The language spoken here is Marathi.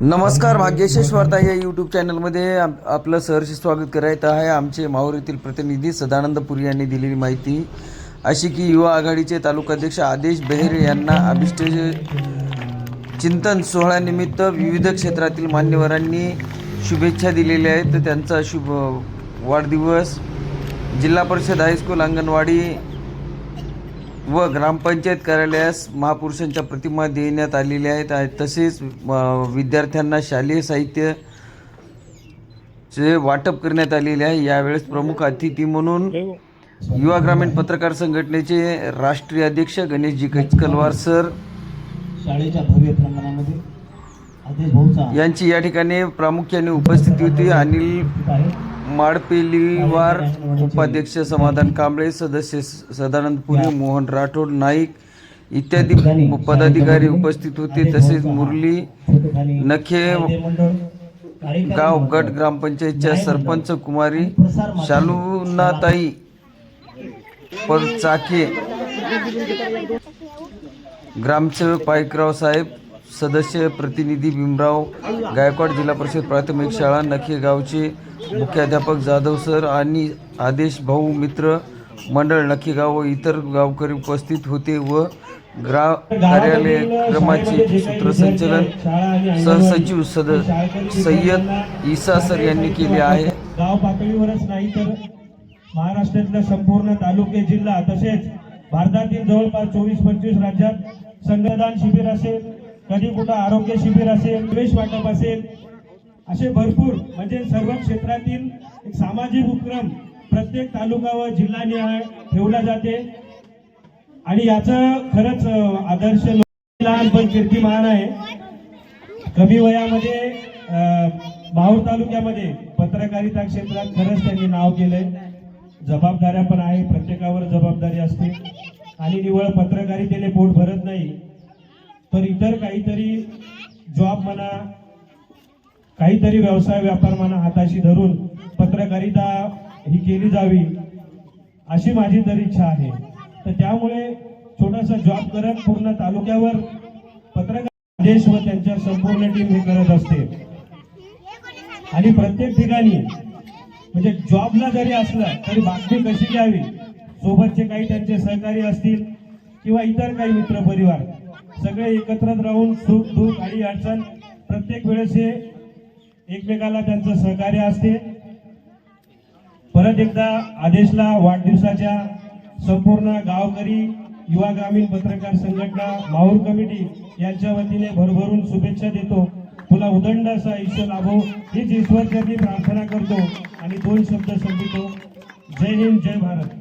नमस्कार भाग्यशेष वार्ता या यूट्यूब चॅनलमध्ये आपलं सहर्ष स्वागत करायचं आहे. आमचे माहूर येथील प्रतिनिधी सदानंद पुरी यांनी दिलेली माहिती. अशी की युवा आघाडीचे तालुकाध्यक्ष आदेश बेहेरे यांना अभिष्ट चिंतन सोहळ्यानिमित्त विविध क्षेत्रातील मान्यवरांनी शुभेच्छा दिलेल्या आहेत. तर त्यांचा शुभ वाढदिवस. जिल्हा परिषद हायस्कूल अंगणवाडी व ग्रामपंचायत कार्यालयास महापुरुषांच्या प्रतिमा देण्यात आलेल्या आहेत तसेच विद्यार्थ्यांना शालेय साहित्य चे वाटप करण्यात आलेले आहे. यावेळेस प्रमुख अतिथी म्हणून युवा ग्रामीण पत्रकार संघटनेचे राष्ट्रीय अध्यक्ष गणेशजी कचकलवार सर शाळेच्या भव्य यांची या ठिकाणी प्रामुख्याने उपस्थिती होती. अनिल माडपेलीवार उपाध्यक्ष समाधान कांबळे सदस्य सदानंद पुरी मोहन राठोड नाईक इत्यादी पदाधिकारी उपस्थित होते तसेच मुरली नखे गाव गट ग्रामपंचायतच्या सरपंच कुमारी शालुनाताई परचाके ग्रामसेवक पाईकराव साहेब सदस्य प्रतिनिधी भीमराव गायकवाड जिल्हा परिषद प्राथमिक शाळा नखे गावचे मुख्याध्यापक जाधव सर आणि आदेश भाऊ मित्र मंडळ नखेगाव व इतर गावकरी उपस्थित होते व ग्रा कार्यालय क्रमाचे सूत्रसंचलन सहसचिव सद सय्यद इसा सर यांनी केले आहे. गाव पातळीवरच नाही तर महाराष्ट्रातल्या संपूर्ण तालुके जिल्हा तसेच भारतातील जवळपास चोवीस पंचवीस राज्यात संघदान शिबिर असेल कधी कुठं आरोग्य शिबिर असेल प्रवेश वाटप असेल असे भरपूर म्हणजे सर्व क्षेत्रातील एक सामाजिक उपक्रम प्रत्येक तालुका व जिल्हानिहाय ठेवला जाते. आणि याचं खरंच आदर्श लहान पण कीर्तिमान आहे. कमी वयामध्ये माहूर तालुक्यामध्ये पत्रकारिता क्षेत्रात खरंच त्यांनी नाव केलंय. जबाबदाऱ्या पण आहे प्रत्येकावर जबाबदारी असते. आणि निवळ पत्रकारितेने पोट भरत नाही. तर इतर काहीतरी जॉब म्हणा काहीतरी व्यवसाय व्यापार म्हणा हाताशी धरून पत्रकारिता ही केली जावी अशी माझी तर इच्छा आहे. तर त्यामुळे छोटासा जॉब करत पूर्ण तालुक्यावर पत्रकार देश व त्यांच्या संपूर्ण टीम हे करत असते. आणि प्रत्येक ठिकाणी म्हणजे जॉबला जरी असलं तरी बातमी कशी घ्यावी सोबतचे काही त्यांचे सहकारी असतील किंवा इतर काही मित्र परिवार सगळे एकत्र राहून सुख दुःख आणि अडचण प्रत्येक वेळेस हे एकमेकाला त्यांचं सहकार्य असते. परत एकदा आदेशला वाढदिवसाच्या संपूर्ण गावकरी युवा ग्रामीण पत्रकार संघटना माहूर कमिटी यांच्या वतीने भरभरून शुभेच्छा देतो. तुला उदंड असा आयुष्य लाभो हीच ईश्वरच्या प्रार्थना करतो आणि दोन शब्द संपितो. जय हिंद जय भारत.